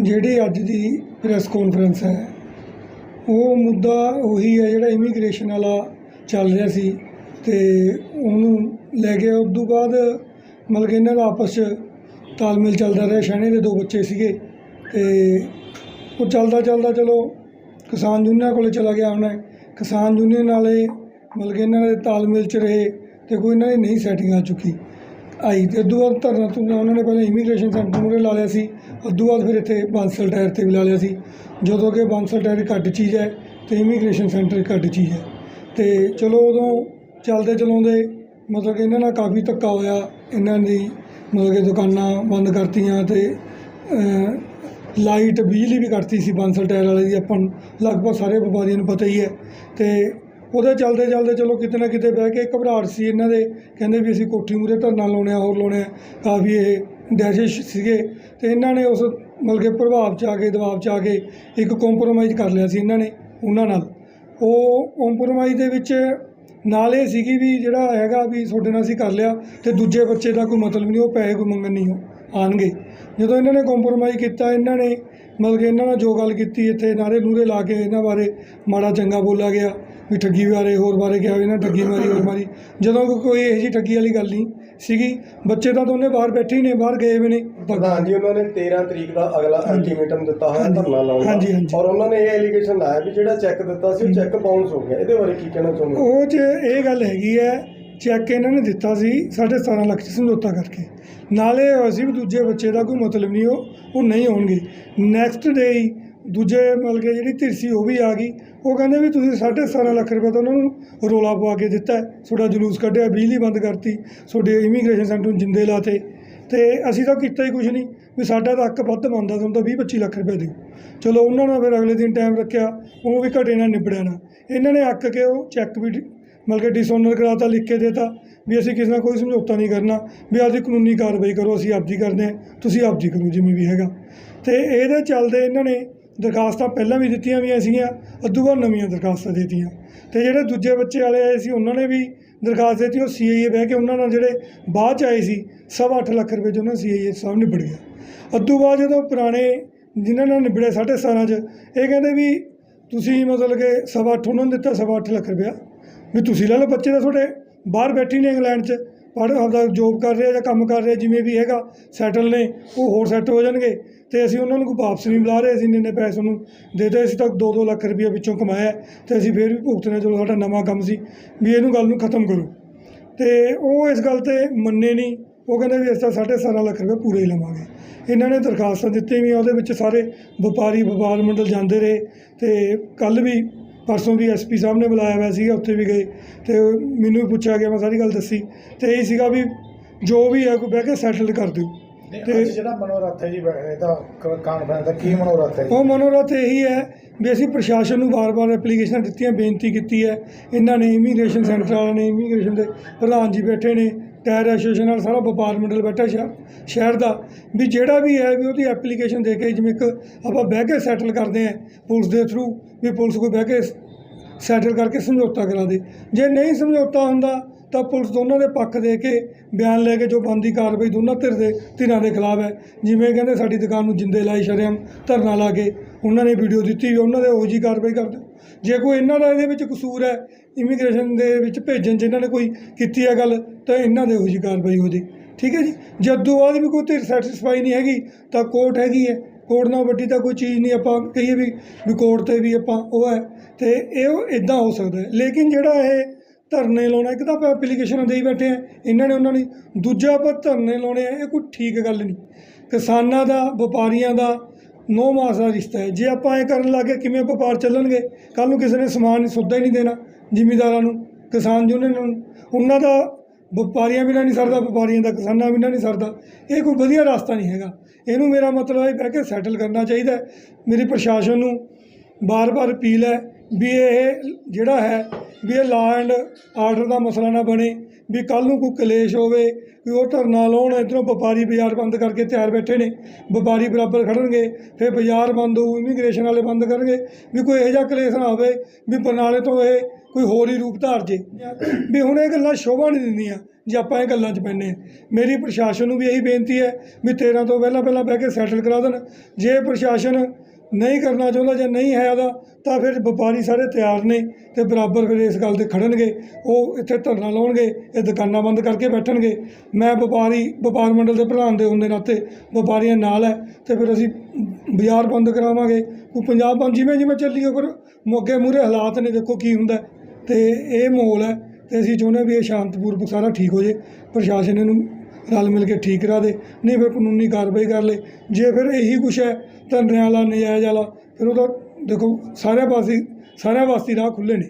ਜਿਹੜੀ ਅੱਜ ਦੀ press conference ਹੈ, ਉਹ ਮੁੱਦਾ ਉਹੀ ਹੈ ਜਿਹੜਾ ਇਮੀਗ੍ਰੇਸ਼ਨ ਵਾਲਾ ਚੱਲ ਰਿਹਾ ਸੀ ਤੇ ਉਹਨੂੰ ਲੈ ਕੇ ਉਸ ਤੋਂ ਬਾਅਦ ਮਤਲਬ ਕਿ ਇਹਨਾਂ ਦਾ ਆਪਸ 'ਚ ਤਾਲਮੇਲ ਚੱਲਦਾ ਰਿਹਾ, ਸ਼ਹਿਣੇ ਦੇ ਦੋ ਬੱਚੇ ਸੀਗੇ ਤੇ ਉਹ ਚੱਲਦਾ ਚੱਲਦਾ ਚਲੋ ਕਿਸਾਨ ਯੂਨੀਅਨ ਕੋਲੇ ਚਲਾ ਗਿਆ ਹੁਣ, ਕਿਸਾਨ ਯੂਨੀਅਨ ਵਾਲੇ ਮਤਲਬ ਕਿ ਇਹਨਾਂ ਦੇ ਤਾਲਮੇਲ 'ਚ ਰਹੇ ਤੇ ਕੋਈ ਇਹਨਾਂ ਦੀ ਨਹੀਂ ਸੈਟਿੰਗ ਆ ਚੁੱਕੀ। ਆਈ ਤੇ ਉਦੋਂ ਬਾਅਦ ਧਰਨਾ ਧੁਰਨਾ ਉਹਨਾਂ ਨੇ ਪਹਿਲਾਂ ਇਮੀਗ੍ਰੇਸ਼ਨ ਸੈਂਟਰ ਮੂਹਰੇ ਲਾ ਲਿਆ ਸੀ। ਉਦੋਂ ਬਾਅਦ ਫਿਰ ਇੱਥੇ ਬਾਂਸਲ ਟਾਇਰ ਤੇ ਵੀ ਲਾ ਲਿਆ ਸੀ। ਜਦੋਂ ਕਿ ਬਾਂਸਲ ਟਾਇਰ ਘੱਟ ਚੀਜ਼ ਹੈ ਤੇ ਇਮੀਗ੍ਰੇਸ਼ਨ ਸੈਂਟਰ ਘੱਟ ਚੀਜ਼ ਹੈ। ਤੇ ਚਲੋ ਉਦੋਂ ਚੱਲਦੇ ਚਲਾਉਂਦੇ ਮਤਲਬ ਕਿ ਇਹਨਾਂ ਨਾਲ ਕਾਫੀ ਧੱਕਾ ਹੋਇਆ। ਇਹਨਾਂ ਦੀ ਮਤਲਬ ਕਿ ਦੁਕਾਨਾਂ ਬੰਦ ਕਰਤੀਆਂ ਤੇ ਲਾਈਟ ਬਿਜਲੀ ਵੀ ਕੱਟਤੀ ਸੀ ਬਾਂਸਲ ਟਾਇਰ ਵਾਲੇ ਦੀ। ਆਪਾਂ ਲਗਭਗ ਸਾਰੇ ਵਪਾਰੀਆਂ ਨੂੰ ਪਤਾ ਹੀ ਹੈ। ਤੇ ਉਹਦੇ ਚਲਦੇ ਚਲਦੇ ਚਲੋ ਕਿਤੇ ਨਾ ਕਿਤੇ ਬਹਿ ਕੇ ਘਬਰਾਹਟ ਸੀ ਇਹਨਾਂ ਦੇ। ਕਹਿੰਦੇ ਵੀ ਅਸੀਂ ਕੋਠੀ ਮੂਰੇ ਧਰਨਾ ਲਾਉਣੇ ਆ, ਹੋਰ ਲਾਉਣੇ ਆ। ਕਾਫੀ ਇਹ ਡੈਸ਼ਿਸ਼ ਸੀਗੇ। ਤੇ ਇਹਨਾਂ ਨੇ ਉਸ ਮਤਲਬ ਕਿ ਪ੍ਰਭਾਵ ਚ ਆ ਕੇ, ਦਬਾਅ ਚ ਆ ਕੇ ਇੱਕ ਕੰਪਰੋਮਾਈਜ਼ ਕਰ ਲਿਆ ਸੀ ਇਹਨਾਂ ਨੇ, ਉਹਨਾਂ ਨਾਲ। ਉਹ ਕੰਪਰੋਮਾਈਜ਼ ਦੇ ਵਿੱਚ ਨਾਲ ਇਹ ਸੀਗੀ ਵੀ ਜਿਹੜਾ ਹੈਗਾ ਵੀ ਤੁਹਾਡੇ ਨਾਲ ਅਸੀਂ ਕਰ ਲਿਆ ਤੇ ਦੂਜੇ ਬੱਚੇ ਦਾ ਕੋਈ ਮਤਲਬ ਨਹੀਂ, ਉਹ ਪੈਸੇ ਕੋਈ ਮੰਗਣ ਨਹੀਂ ਉਹ। ਆਣਗੇ ਜਦੋਂ ਇਹਨਾਂ ਨੇ ਕੰਪਰੋਮਾਈਜ਼ ਕੀਤਾ ਇਹਨਾਂ ਨੇ ਮਤਲਬ ਕਿ ਇਹਨਾਂ ਨਾਲ ਜੋ ਗੱਲ ਕੀਤੀ ਇੱਥੇ ਨਾਰੇ ਨੂਰੇ ਲਾ ਕੇ ਇਹਨਾਂ ਬਾਰੇ ਮਾੜਾ ਚੰਗਾ ਬੋਲਿਆ ਗਿਆ ਵੀ ਠੱਗੀ ਬਾਰੇ ਹੋਰ ਬਾਰੇ ਕਿਹਾ ਵੀ ਇਹਨਾਂ ਠੱਗੀ ਮਾਰੀ ਹੋਰ ਮਾਰੀ। ਜਦੋਂ ਕੋਈ ਇਹੋ ਜਿਹੀ ਠੱਗੀ ਵਾਲੀ ਗੱਲ ਨਹੀਂ ਸੀਗੀ। ਬੱਚੇ ਤਾਂ ਦੋਨੇ ਬਾਹਰ ਬੈਠੇ ਹੀ ਨੇ ਬਾਹਰ ਗਏ ਹੋਏ ਨੇ। ਪ੍ਰਧਾਨ ਜੀ ਉਹਨਾਂ ਨੇ 13 ਤਰੀਕ ਦਾ ਅਗਲਾ ਅਲਟੀਮੇਟਮ ਦਿੱਤਾ ਹੋਇਆ। ਧਰਨਾ ਲਾਉਣ ਦਾ। ਹਾਂਜੀ, ਹਾਂਜੀ। ਔਰ ਉਹਨਾਂ ਨੇ ਇਹ ਐਲੀਗੇਸ਼ਨ ਲਾਇਆ ਵੀ ਜਿਹੜਾ ਚੈੱਕ ਦਿੱਤਾ ਸੀ ਉਹ ਚੈੱਕ ਬਾਉਂਸ ਹੋ ਗਿਆ। ਇਹਦੇ ਬਾਰੇ ਕੀ ਕਹਿਣਾ ਚਾਹੁੰਦੇ ਹੋ? ਉਹ 'ਚ ਇਹ ਗੱਲ ਹੈਗੀ ਹੈ ਚੈੱਕ ਇਹਨਾਂ ਨੇ ਦਿੱਤਾ ਸੀ ਸਾਢੇ ਸਤਾਰਾਂ ਲੱਖ 'ਚ ਸਮਝੌਤਾ ਕਰਕੇ। ਨਾਲੇ ਹੋਇਆ ਸੀ ਵੀ ਦੂਜੇ ਬੱਚੇ ਦਾ ਕੋਈ ਮਤਲਬ ਨਹੀਂ, ਉਹ ਉਹ ਨਹੀਂ ਹੋਣਗੇ। ਨੈਕਸਟ ਡੇ ਹੀ ਦੂਜੇ ਮਤਲਬ ਕਿ ਜਿਹੜੀ ਧਿਰਸੀ ਉਹ ਵੀ ਆ ਗਈ। ਉਹ ਕਹਿੰਦੇ ਵੀ ਤੁਸੀਂ ਸਾਢੇ ਸਤਾਰਾਂ ਲੱਖ ਰੁਪਏ ਤਾਂ ਉਹਨਾਂ ਨੂੰ ਰੋਲਾ ਪਵਾ ਕੇ ਦਿੱਤਾ ਤੁਹਾਡਾ ਜਲੂਸ ਕੱਢਿਆ, ਬਿਜਲੀ ਬੰਦ ਕਰਤੀ, ਤੁਹਾਡੇ ਇਮੀਗ੍ਰੇਸ਼ਨ ਸੈਂਟਰ ਨੂੰ ਜਿੰਦੇ ਲਾਤੇ। ਤੇ ਅਸੀਂ ਤਾਂ ਕੀਤਾ ਹੀ ਕੁਝ ਨਹੀਂ। ਵੀ ਸਾਡਾ ਤਾਂ ਹੱਕ ਵੱਧ ਮੰਨਦਾ ਤੁਹਾਨੂੰ ਤਾਂ 20 25 ਲੱਖ ਰੁਪਏ ਦਿਓ। ਚਲੋ ਉਹਨਾਂ ਨੇ ਫਿਰ ਅਗਲੇ ਦਿਨ ਟਾਈਮ ਰੱਖਿਆ, ਉਹ ਵੀ ਘਟੇ ਨਾਲ ਨਿਬੜਿਆ ਨਾ। ਇਹਨਾਂ ਨੇ ਅੱਕ ਕੇ ਉਹ ਚੈੱਕ ਵੀ ਮਤਲਬ ਕਿ ਡਿਸਓਨਰ ਕਰਾਤਾ, ਲਿਖ ਕੇ ਦੇਤਾ, ਵੀ ਅਸੀਂ ਕਿਸੇ ਨਾਲ ਕੋਈ ਸਮਝੌਤਾ ਨਹੀਂ ਕਰਨਾ, ਵੀ ਆਪਦੀ ਕਾਨੂੰਨੀ ਕਾਰਵਾਈ ਕਰੋ, ਅਸੀਂ ਆਪ ਜੀ ਕਰਦੇ ਹਾਂ, ਤੁਸੀਂ ਜੀ ਕਰੋ ਜਿਵੇਂ ਵੀ ਹੈਗਾ। ਤੇ ਇਹਦੇ ਚੱਲਦੇ ਇਹਨਾਂ ਨੇ ਦਰਖਾਸਤਾਂ ਪਹਿਲਾਂ ਵੀ ਦਿੱਤੀਆਂ ਵੀ ਸੀਗੀਆਂ, ਅੱਧੂ ਬਾਅਦ ਨਵੀਆਂ ਦਰਖਾਸਤਾਂ ਦੇ ਦਿੱਤੀਆਂ। ਤੇ ਜਿਹੜੇ ਦੂਜੇ ਬੱਚੇ ਵਾਲੇ ਆਏ ਸੀ, ਉਹਨਾਂ ਨੇ ਵੀ ਦਰਖਾਸਤ ਦਿੱਤੀ, ਉਹ ਸੀਆਈਏ ਬਹਿ ਕੇ ਉਹਨਾਂ ਨਾਲ ਜਿਹੜੇ ਬਾਅਦ ਚ ਆਏ ਸੀ, ਸਵਾ ਅੱਠ ਲੱਖ ਰੁਪਏ 'ਚ ਉਹਨਾਂ ਸੀਆਈਏ ਸਾਹਿਬ ਨਿਬੜ ਗਿਆ। ਅੱਧੂ ਬਾਅਦ ਜਦੋਂ ਪੁਰਾਣੇ ਜਿਨ੍ਹਾਂ ਨਾਲ ਨਿਬੜਿਆ, ਸਾਢੇ ਸਤਾਰਾਂ 'ਚ, ਇਹ ਕਹਿੰਦੇ ਵੀ ਤੁਸੀਂ ਮਤਲਬ ਕਿ ਸਵਾ ਅੱਠ ਉਹਨਾਂ ਨੂੰ ਦਿੱਤਾ, ਸਵਾ ਅੱਠ ਲੱਖ ਰੁਪਇਆ। ਵੀ ਤੁਸੀਂ ਲੈ ਲਓ ਬੱਚੇ ਤਾਂ ਤੁਹਾਡੇ ਬਾਹਰ ਬੈਠੇ ਨੇ ਇੰਗਲੈਂਡ 'ਚ, ਪੜ੍ਹ ਆਪਦਾ ਜੋਬ ਕਰ ਰਿਹਾ ਜਾਂ ਕੰਮ ਕਰ ਰਹੇ, ਜਿਵੇਂ ਵੀ ਹੈਗਾ ਸੈਟਲ ਨੇ, ਉਹ ਹੋਰ ਸੈੱਟ ਹੋ ਜਾਣਗੇ। ਤੇ ਅਸੀਂ ਉਹਨਾਂ ਨੂੰ ਕੋਈ ਵਾਪਸ ਨਹੀਂ ਬੁਲਾ ਰਹੇ, ਅਸੀਂ ਇੰਨੇ ਇੰਨੇ ਪੈਸੇ ਨੂੰ ਦੇ ਅਸੀਂ ਤਾਂ 2-2 ਲੱਖ ਰੁਪਏ ਵਿੱਚੋਂ ਕਮਾਇਆ ਤੇ ਅਸੀਂ ਫੇਰ ਵੀ ਭੁਗਤਣਾ ਚਲੋ ਸਾਡਾ ਨਵਾਂ ਕੰਮ ਸੀ, ਵੀ ਇਹਨੂੰ ਗੱਲ ਨੂੰ ਖਤਮ ਕਰੋ। ਤੇ ਉਹ ਇਸ ਗੱਲ ਤੇ ਮੰਨੇ ਨਹੀਂ, ਉਹ ਕਹਿੰਦੇ ਵੀ ਇਸ ਤਾਂ ਸਾਢੇ ਸਤਾਰਾਂ ਲੱਖ ਰੁਪਏ ਪੂਰੇ ਹੀ ਲਵਾਂਗੇ। ਇਹਨਾਂ ਨੇ ਦਰਖਾਸਤਾਂ ਦਿੱਤੀਆਂ ਵੀ ਉਹਦੇ ਵਿੱਚ ਸਾਰੇ ਵਪਾਰੀ ਵਪਾਰ ਮੰਡਲ ਜਾਂਦੇ ਰਹੇ ਤੇ ਕੱਲ ਵੀ ਪਰਸੋਂ ਵੀ ਐਸਪੀ ਸਾਹਿਬ ਨੇ ਬੁਲਾਇਆ ਹੋਇਆ ਸੀਗਾ ਉੱਥੇ ਵੀ ਗਏ ਤੇ ਮੈਨੂੰ ਵੀ ਪੁੱਛਿਆ ਗਿਆ ਮੈਂ ਸਾਰੀ ਗੱਲ ਦੱਸੀ ਤੇ ਇਹ ਸੀਗਾ ਵੀ ਜੋ ਵੀ ਹੈ ਕੋਈ ਬਹਿ ਕੇ ਸੈਟਲ ਕਰ ਦਿਓ। ਤੇ ਜਿਹੜਾ ਮਨੋਰਥ ਹੈ ਜੀ ਇਹਦਾ ਕਾਨਫਰੰਸ ਦਾ ਕੀ ਮਨੋਰਥ ਹੈ ਉਹ ਮਨੋਰਥ ਇਹੀ ਹੈ ਵੀ ਅਸੀਂ ਪ੍ਰਸ਼ਾਸਨ ਨੂੰ ਵਾਰ-ਵਾਰ ਐਪਲੀਕੇਸ਼ਨਾਂ ਦਿੱਤੀਆਂ ਬੇਨਤੀ ਕੀਤੀ ਹੈ। ਇਹਨਾਂ ਨੇ ਇਮੀਗ੍ਰੇਸ਼ਨ ਸੈਂਟਰ ਵਾਲਿਆਂ ਨੇ ਇਮੀਗ੍ਰੇਸ਼ਨ ਦੇ ਪ੍ਰਧਾਨ ਜੀ ਬੈਠੇ ਨੇ ਟਾਇਰ ਐਸੋਸੀਏਸ਼ਨ ਨਾਲ ਸਾਰਾ ਵਪਾਰ ਮੰਡਲ ਬੈਠਾ ਸ਼ਹਿਰ ਸ਼ਹਿਰ ਦਾ ਵੀ ਜਿਹੜਾ ਵੀ ਹੈ ਵੀ ਉਹਦੀ ਐਪਲੀਕੇਸ਼ਨ ਦੇ ਕੇ ਜਿਵੇਂ ਇੱਕ ਆਪਾਂ ਬਹਿ ਕੇ ਸੈਟਲ ਕਰਦੇ ਹਾਂ ਪੁਲਿਸ ਦੇ ਥਰੂ ਵੀ ਪੁਲਿਸ ਕੋਈ ਬਹਿ ਕੇ ਸੈਟਲ ਕਰਕੇ ਸਮਝੌਤਾ ਕਰਾ ਦੇ ਜੇ ਨਹੀਂ ਸਮਝੌਤਾ ਹੁੰਦਾ, ਤਾਂ ਪੁਲਿਸ ਦੋਨਾਂ ਦੇ ਪੱਖ ਦੇ ਕੇ ਬਿਆਨ ਲੈ ਕੇ ਜੋ ਬੰਦੀ ਕਾਰਵਾਈ ਦੋਨਾਂ ਧਿਰ ਦੇ ਧਿਰਾਂ ਦੇ ਖਿਲਾਫ ਹੈ। ਜਿਵੇਂ ਕਹਿੰਦੇ, ਸਾਡੀ ਦੁਕਾਨ ਨੂੰ ਜਿੰਦੇ ਲਾਈ ਸ਼ਰੇਆਮ ਧਰਨਾ ਲਾ ਕੇ ਉਹਨਾਂ ਨੇ ਵੀਡੀਓ ਦਿੱਤੀ ਵੀ ਉਹਨਾਂ ਦੇ ਉਹੋ ਜਿਹੀ ਕਾਰਵਾਈ ਕਰ ਦਿਓ। ਜੇ ਕੋਈ ਇਹਨਾਂ ਦਾ ਇਹਦੇ ਵਿੱਚ ਕਸੂਰ ਹੈ ਇਮੀਗ੍ਰੇਸ਼ਨ ਦੇ ਵਿੱਚ ਭੇਜਣ 'ਚ ਨੇ ਕੋਈ ਕੀਤੀ ਹੈ ਗੱਲ, ਤਾਂ ਇਹਨਾਂ ਦੇ ਉਹੋ ਜਿਹੀ ਕਾਰਵਾਈ ਹੋ ਜੇ। ਠੀਕ ਹੈ ਜੀ? ਜਦੋਂ ਬਾਅਦ ਵੀ ਕੋਈ ਧਿਰ ਸੈਟੀਸਫਾਈ ਨਹੀਂ ਹੈਗੀ, ਤਾਂ ਕੋਰਟ ਹੈਗੀ ਹੈ। ਕੋਰਟ ਨਾਲ ਵੱਡੀ ਤਾਂ ਕੋਈ ਚੀਜ਼ ਨਹੀਂ, ਆਪਾਂ ਕਹੀਏ ਵੀ ਵੀ ਕੋਰਟ ਤੇ ਵੀ ਆਪਾਂ ਉਹ ਹੈ, ਤੇ ਇਹ ਇਦਾਂ ਹੋ ਸਕਦਾ ਹੈ। ਲੇਕਿਨ ਜਿਹੜਾ ਇਹ ਧਰਨੇ ਲਾਉਣਾ, ਇੱਕ ਤਾਂ ਆਪਾਂ ਐਪਲੀਕੇਸ਼ਨਾਂ ਦੇਈ ਬੈਠੇ ਆ ਇਹਨਾਂ ਨੇ ਉਹਨਾਂ ਨੇ, ਦੂਜਾ ਆਪਾਂ ਧਰਨੇ ਲਾਉਣੇ ਆ, ਇਹ ਕੋਈ ਠੀਕ ਗੱਲ ਨਹੀਂ। ਕਿਸਾਨਾਂ ਦਾ, ਵਪਾਰੀਆਂ ਦਾ, ਨੌ ਮਾਸ ਦਾ ਰਿਸ਼ਤਾ ਹੈ। ਜੇ ਆਪਾਂ ਇਹ ਕਰਨ ਲੱਗੇ ਕਿਵੇਂ ਵਪਾਰ ਚੱਲਣਗੇ? ਕੱਲ ਨੂੰ ਕਿਸੇ ਨੇ ਸਮਾਨ ਸੁੱਧਾ ਹੀ ਨਹੀਂ ਦੇਣਾ, ਜ਼ਿਮੀਦਾਰਾਂ ਨੂੰ, ਕਿਸਾਨ ਯੂਨੀਅਨ ਨੂੰ। ਉਹਨਾਂ ਦਾ ਵਪਾਰੀਆਂ ਬਿਨਾਂ ਨਹੀਂ ਸਰਦਾ, ਵਪਾਰੀਆਂ ਦਾ ਕਿਸਾਨਾਂ ਬਿਨਾਂ ਨਹੀਂ ਸਰਦਾ ਇਹ ਕੋਈ ਵਧੀਆ ਰਸਤਾ ਨਹੀਂ ਹੈਗਾ ਇਹਨੂੰ ਮੇਰਾ ਮਤਲਬ ਹੈ ਬਹਿ ਕੇ ਸੈਟਲ ਕਰਨਾ ਚਾਹੀਦਾ ਹੈ। ਮੇਰੀ ਪ੍ਰਸ਼ਾਸਨ ਨੂੰ ਬਾਰ-ਬਾਰ ਅਪੀਲ ਹੈ ਵੀ ਇਹ ਜਿਹੜਾ ਹੈ, ਵੀ ਇਹ ਲਾ ਐਂਡ ਆਰਡਰ ਦਾ ਮਸਲਾ ਨਾ ਬਣੇ, ਵੀ ਕੱਲ ਨੂੰ ਕੋਈ ਕਲੇਸ਼ ਹੋਵੇ, ਵੀ ਉਹ ਧਰਨਾ ਲਾਉਣ, ਇੱਧਰੋਂ ਵਪਾਰੀ ਬਾਜ਼ਾਰ ਬੰਦ ਕਰਕੇ ਤਿਆਰ ਬੈਠੇ ਨੇ, ਵਪਾਰੀ ਬਰਾਬਰ ਖੜਨਗੇ, ਫਿਰ ਬਾਜ਼ਾਰ ਬੰਦ ਹੋਊ ਇਮੀਗ੍ਰੇਸ਼ਨ ਵਾਲੇ ਬੰਦ ਕਰਨਗੇ, ਵੀ ਕੋਈ ਇਹੋ ਜਿਹਾ ਕਲੇਸ਼ ਨਾ ਹੋਵੇ, ਵੀ ਬਰਨਾਲੇ ਤੋਂ ਇਹ ਕੋਈ ਹੋਰ ਹੀ ਰੂਪ ਧਾਰ ਜੇ। ਵੀ ਹੁਣ ਇਹ ਗੱਲਾਂ ਸ਼ੋਭਾ ਨਹੀਂ ਦਿੰਦੀਆਂ, ਜੇ ਆਪਾਂ ਇਹ ਗੱਲਾਂ 'ਚ ਪੈਂਦੇ ਹਾਂ। ਮੇਰੀ ਪ੍ਰਸ਼ਾਸਨ ਨੂੰ ਵੀ ਇਹੀ ਬੇਨਤੀ ਹੈ, ਵੀ 13 ਤੋਂ ਪਹਿਲਾਂ ਪਹਿਲਾਂ ਬਹਿ ਕੇ ਸੈਟਲ ਕਰਾ ਦੇਣ। ਜੇ ਪ੍ਰਸ਼ਾਸਨ ਨਹੀਂ ਕਰਨਾ ਚਾਹੁੰਦਾ ਜਾਂ ਨਹੀਂ ਹੈ ਉਹਦਾ, ਤਾਂ ਫਿਰ ਵਪਾਰੀ ਸਾਰੇ ਤਿਆਰ ਨੇ ਤੇ ਬਰਾਬਰ ਫਿਰ ਇਸ ਗੱਲ ਤੇ ਖੜਨਗੇ। ਉਹ ਇੱਥੇ ਧਰਨਾ ਲਾਉਣਗੇ, ਇਹ ਦੁਕਾਨਾਂ ਬੰਦ ਕਰਕੇ ਬੈਠਣਗੇ। ਮੈਂ ਵਪਾਰੀ, ਵਪਾਰ ਮੰਡਲ ਦੇ ਪ੍ਰਧਾਨ ਦੇ ਹੁੰਦੇ ਨਾਤੇ ਵਪਾਰੀਆਂ ਨਾਲ ਹੈ ਤੇ ਫਿਰ ਅਸੀਂ ਬਾਜ਼ਾਰ ਬੰਦ ਕਰਾਵਾਂਗੇ। ਕੋਈ ਪੰਜਾਬ ਬੰਦ ਜਿਵੇਂ ਜਿਵੇਂ ਚੱਲੀਓ ਫਿਰ ਮੋਗੇ ਮੂਰੇ ਹਾਲਾਤ ਨੇ, ਦੇਖੋ ਕੀ ਹੁੰਦਾ। ਤੇ ਇਹ ਮਾਹੌਲ ਹੈ ਤੇ ਅਸੀਂ ਚਾਹੁੰਦੇ ਹਾਂ ਵੀ ਇਹ ਸ਼ਾਂਤਪੂਰਵਕ ਸਾਰਾ ਠੀਕ ਹੋ ਜੇ। ਪ੍ਰਸ਼ਾਸਨ ਇਹਨੂੰ ਰਲ ਮਿਲ ਕੇ ਠੀਕ ਕਰਾ ਦੇ, ਨਹੀਂ ਫਿਰ ਕਾਨੂੰਨੀ ਕਾਰਵਾਈ ਕਰ ਲੇ। ਜੇ ਫਿਰ ਇਹੀ ਕੁਛ ਹੈ ਧਰਨਿਆਂ ਵਾਲਾ, ਨਜਾਇਜ਼ ਵਾਲਾ, ਫਿਰ ਉਹਦਾ ਦੇਖੋ, ਸਾਰਿਆਂ ਪਾਸੇ ਸਾਰਿਆਂ ਵਾਸਤੇ ਰਾਹ ਖੁੱਲ੍ਹੇ ਨੇ।